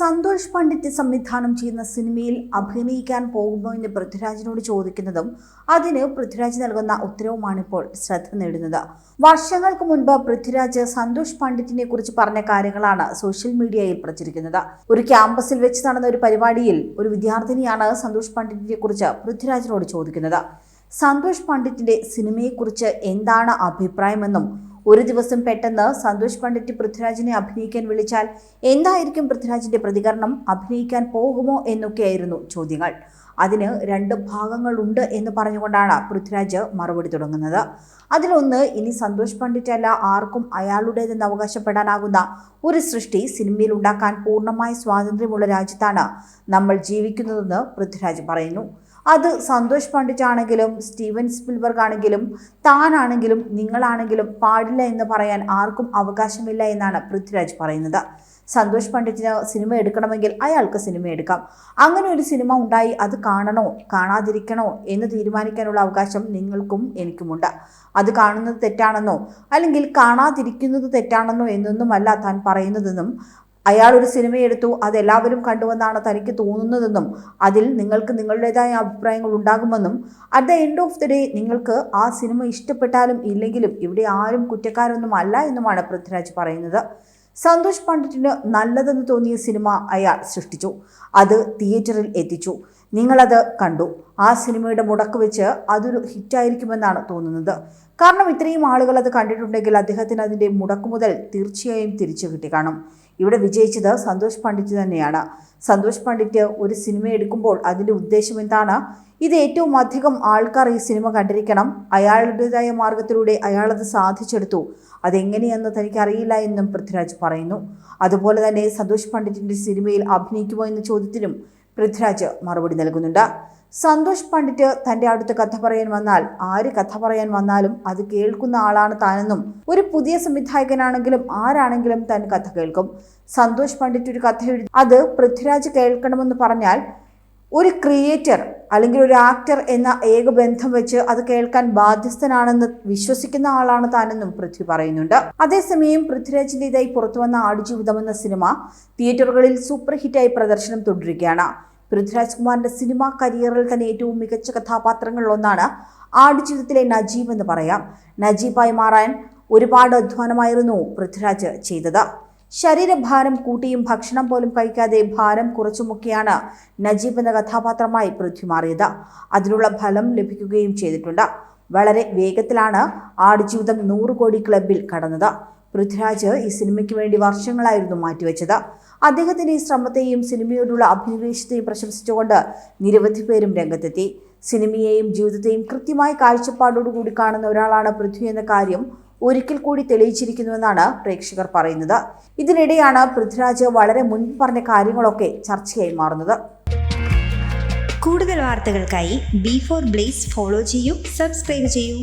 സന്തോഷ് പണ്ഡിറ്റ് സംവിധാനം ചെയ്യുന്ന സിനിമയിൽ അഭിനയിക്കാൻ പോകുമോ എന്ന് പൃഥ്വിരാജിനോട് ചോദിക്കുന്നതും അതിന് പൃഥ്വിരാജ് നൽകുന്ന ഉത്തരവുമാണിപ്പോൾ ശ്രദ്ധ നേടുന്നത്. വർഷങ്ങൾക്ക് മുൻപ് പൃഥ്വിരാജ് സന്തോഷ് പണ്ഡിറ്റിനെ കുറിച്ച് പറഞ്ഞ കാര്യങ്ങളാണ് സോഷ്യൽ മീഡിയയിൽ പ്രചരിക്കുന്നത്. ഒരു ക്യാമ്പസിൽ വെച്ച് നടന്ന ഒരു പരിപാടിയിൽ ഒരു വിദ്യാർത്ഥിനിയാണ് സന്തോഷ് പണ്ഡിറ്റിനെ കുറിച്ച് പൃഥ്വിരാജിനോട് ചോദിക്കുന്നത്. സന്തോഷ് പണ്ഡിറ്റിന്റെ സിനിമയെക്കുറിച്ച് എന്താണ് അഭിപ്രായമെന്നും ഒരു ദിവസം പെട്ടെന്ന് സന്തോഷ് പണ്ഡിറ്റ് പൃഥ്വിരാജിനെ അഭിനയിക്കാൻ വിളിച്ചാൽ എന്തായിരിക്കും പൃഥ്വിരാജിന്റെ പ്രതികരണം? അഭിനയിക്കാൻ പോകുമോ എന്നൊക്കെയായിരുന്നു ചോദ്യങ്ങൾ. അതിന് രണ്ട് ഭാഗങ്ങളുണ്ട് എന്ന് പറഞ്ഞുകൊണ്ടാണ് പൃഥ്വിരാജ് മറുപടി തുടങ്ങുന്നത്. അതിലൊന്ന് ഇനി സന്തോഷ് പണ്ഡിറ്റ് അല്ല ആർക്കും അയാളുടേതെന്ന് അവകാശപ്പെടാനാകുന്ന ഒരു സൃഷ്ടി സിനിമയിൽ ഉണ്ടാക്കാൻ പൂർണമായ സ്വാതന്ത്ര്യമുള്ള രാജ്യത്താണ് നമ്മൾ ജീവിക്കുന്നതെന്ന് പൃഥ്വിരാജ് പറയുന്നു. അത് സന്തോഷ് പണ്ഡിറ്റ് ആണെങ്കിലും സ്റ്റീവൻ സ്പിൽബർഗ് ആണെങ്കിലും താനാണെങ്കിലും നിങ്ങളാണെങ്കിലും പാടില്ല എന്ന് പറയാൻ ആർക്കും അവകാശമില്ല എന്നാണ് പൃഥ്വിരാജ് പറയുന്നത്. സന്തോഷ് പണ്ഡിറ്റിന് സിനിമ എടുക്കണമെങ്കിൽ അയാൾക്ക് സിനിമ എടുക്കാം. അങ്ങനെ ഒരു സിനിമ ഉണ്ടായി അത് കാണണോ കാണാതിരിക്കണോ എന്ന് തീരുമാനിക്കാനുള്ള അവകാശം നിങ്ങൾക്കും എനിക്കുമുണ്ട്. അത് കാണുന്നത് തെറ്റാണെന്നോ അല്ലെങ്കിൽ കാണാതിരിക്കുന്നത് തെറ്റാണെന്നോ എന്നൊന്നുമല്ല താൻ പറയുന്നതെന്നും അയാൾ ഒരു സിനിമ എടുത്തു അത് എല്ലാവരും കണ്ടുവെന്നാണ് തനിക്ക് തോന്നുന്നതെന്നും അതിൽ നിങ്ങൾക്ക് നിങ്ങളുടേതായ അഭിപ്രായങ്ങൾ ഉണ്ടാകുമെന്നും at the end of the day നിങ്ങൾക്ക് ആ സിനിമ ഇഷ്ടപ്പെട്ടാലും ഇല്ലെങ്കിലും ഇവിടെ ആരും കുറ്റക്കാരൊന്നും അല്ല എന്നുമാണ് പൃഥ്വിരാജ് പറയുന്നത്. സന്തോഷ് പണ്ഡിറ്റിന് നല്ലതെന്ന് തോന്നിയ സിനിമ അയാൾ സൃഷ്ടിച്ചു. അത് തിയേറ്ററിൽ എത്തിച്ചു. നിങ്ങളത് കണ്ടു. ആ സിനിമയുടെ മുടക്ക് വെച്ച് അതൊരു ഹിറ്റായിരിക്കുമെന്നാണ് തോന്നുന്നത്. കാരണം ഇത്രയും ആളുകൾ അത് കണ്ടിട്ടുണ്ടെങ്കിൽ അദ്ദേഹത്തിന് അതിന്റെ മുടക്ക് മുതൽ തീർച്ചയായും തിരിച്ചു കിട്ടി കാണും. ഇവിടെ വിജയിച്ചത് സന്തോഷ് പണ്ഡിറ്റ് തന്നെയാണ്. സന്തോഷ് പണ്ഡിറ്റ് ഒരു സിനിമ എടുക്കുമ്പോൾ അതിന്റെ ഉദ്ദേശം എന്താണ്? ഇത് ഏറ്റവും അധികം ആൾക്കാർ ഈ സിനിമ കണ്ടിരിക്കണം. അയാളുടേതായ മാർഗത്തിലൂടെ അയാളത് സാധിച്ചെടുത്തു. അതെങ്ങനെയെന്ന് തനിക്കറിയില്ല എന്നും പൃഥ്വിരാജ് പറയുന്നു. അതുപോലെ തന്നെ സന്തോഷ് പണ്ഡിറ്റിന്റെ സിനിമയിൽ അഭിനയിക്കുമോ എന്ന ചോദ്യത്തിനും പൃഥ്വിരാജ് മറുപടി നൽകുന്നുണ്ട്. സന്തോഷ് പണ്ഡിറ്റ് തന്റെ അടുത്ത് കഥ പറയാൻ വന്നാൽ ആര് കഥ പറയാൻ വന്നാലും അത് കേൾക്കുന്ന ആളാണ് താനെന്നും ഒരു പുതിയ സംവിധായകനാണെങ്കിലും ആരാണെങ്കിലും തൻ കഥ കേൾക്കും. സന്തോഷ് പണ്ഡിറ്റ് ഒരു കഥ എഴുതി അത് പൃഥ്വിരാജ് കേൾക്കണമെന്ന് പറഞ്ഞാൽ ഒരു ക്രിയേറ്റർ അല്ലെങ്കിൽ ഒരു ആക്ടർ എന്ന ഏക ബന്ധം വെച്ച് അത് കേൾക്കാൻ ബാധ്യസ്ഥനാണെന്ന് വിശ്വസിക്കുന്ന ആളാണ് താനെന്നും പൃഥ്വി പറയുന്നുണ്ട്. അതേസമയം പൃഥ്വിരാജിന്റെതായി പുറത്തുവന്ന ആടുജീവിതം എന്ന സിനിമ തിയേറ്ററുകളിൽ സൂപ്പർ ഹിറ്റായി പ്രദർശനം തുടരുകയാണ്. പൃഥ്വിരാജ് കുമാറിന്റെ സിനിമാ കരിയറിൽ തന്നെ ഏറ്റവും മികച്ച കഥാപാത്രങ്ങളിലൊന്നാണ് ആടുജീവിതത്തിലെ നജീബ് എന്ന് പറയാം. നജീബായി മാറാൻ ഒരുപാട് അധ്വാനമായിരുന്നു പൃഥ്വിരാജ് ചെയ്തത്. ശരീരഭാരം കൂട്ടിയും ഭക്ഷണം പോലും കഴിക്കാതെ ഭാരം കുറച്ചുമൊക്കെയാണ് നജീബ് എന്ന കഥാപാത്രമായി പൃഥ്വി മാറിയത്. അതിനുള്ള ഫലം ലഭിക്കുകയും ചെയ്തിട്ടുണ്ട്. വളരെ വേഗത്തിലാണ് ആടുജീവിതം നൂറ് കോടി ക്ലബിൽ കടന്നത്. പൃഥ്വിരാജ് ഈ സിനിമയ്ക്ക് വേണ്ടി വർഷങ്ങളായിരുന്നു മാറ്റിവെച്ചത്. അദ്ദേഹത്തിന്റെ ഈ ശ്രമത്തെയും സിനിമയോടുള്ള അഭിനിവേശത്തെയും പ്രശംസിച്ചുകൊണ്ട് നിരവധി പേരും രംഗത്തെത്തി. സിനിമയെയും ജീവിതത്തെയും കൃത്യമായ കാഴ്ചപ്പാടോടുകൂടി കാണുന്ന ഒരാളാണ് പൃഥ്വി എന്ന കാര്യം ഒരിക്കൽ കൂടി തെളിയിച്ചിരിക്കുന്നുവെന്നാണ് പ്രേക്ഷകർ പറയുന്നത്. ഇതിനിടെയാണ് പൃഥ്വിരാജ് വളരെ മുൻപ് പറഞ്ഞ കാര്യങ്ങളൊക്കെ ചർച്ചയായി മാറുന്നത്. കൂടുതൽ വാർത്തകൾക്കായി ബി ഫോർ ബ്ലേസ് ഫോളോ ചെയ്യൂ സബ്സ്ക്രൈബ് ചെയ്യൂ.